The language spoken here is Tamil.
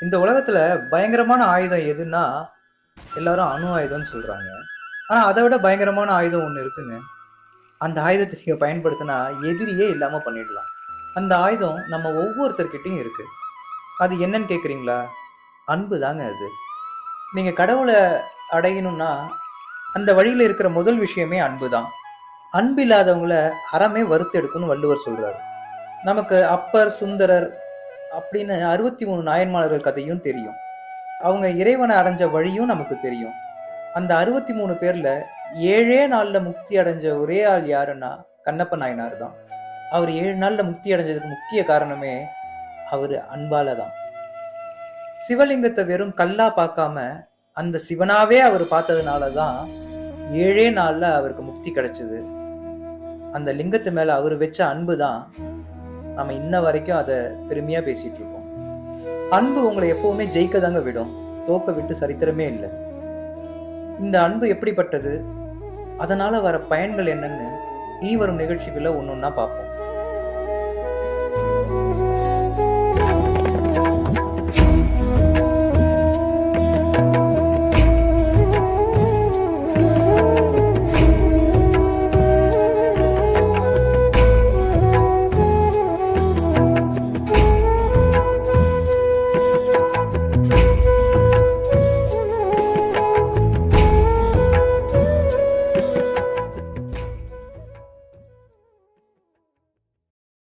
இந்த உலகத்துல பயங்கரமான ஆயுதம் எதுன்னா எல்லாரும் அணு ஆயுதம்னு சொல்றாங்க. ஆனா அதை விட பயங்கரமான ஆயுதம் ஒண்ணு இருக்குங்க. அந்த ஆயுதத்தை நீங்க பயன்படுத்தினா எதிரியே இல்லாம பண்ணிடலாம். அந்த ஆயுதம் நம்ம ஒவ்வொருத்தர்கிட்டயும் இருக்கு. அது என்னன்னு கேக்குறீங்களா? அன்பு தாங்க அது. நீங்கள் கடவுளை அடையணும்னா அந்த வழியில் இருக்கிற முதல் விஷயமே அன்பு தான் அன்பு இல்லாதவங்கள அறமே வறுத்து வள்ளுவர் சொல்கிறாரு நமக்கு அப்பர் சுந்தரர் அப்படின்னு அறுபத்தி மூணு நாயன்மார்கள் கதையும் தெரியும். அவங்க இறைவனை அடைஞ்ச வழியும் நமக்கு தெரியும். அந்த அறுபத்தி மூணு பேரில் ஏழே நாளில் முக்தி அடைஞ்ச ஒரே ஆள் யாருன்னா கண்ணப்ப நாயனார் தான். அவர் ஏழு நாளில் முக்தி அடைஞ்சதுக்கு முக்கிய காரணமே அவர் அன்பால தான் சிவலிங்கத்தை வெறும் கல்லா பார்க்காம அந்த சிவனாவே அவர் பார்த்ததுனால தான் ஏழே நாள்ல அவருக்கு முக்தி கிடைச்சது. அந்த லிங்கத்து மேல அவர் வச்ச அன்பு தான் நம்ம இன்ன வரைக்கும் அதை பெருமையா பேசிட்டு இருக்கோம். அன்பு உங்களை எப்பவுமே ஜெயிக்க தாங்க விடும். தோக்க விட்டு சரித்திரமே இல்லை. இந்த அன்பு எப்படிப்பட்டது? அதனால வர பயன்கள் என்னன்னு இனி வரும் நிகழ்ச்சிகளை ஒன்றா பார்ப்போம்.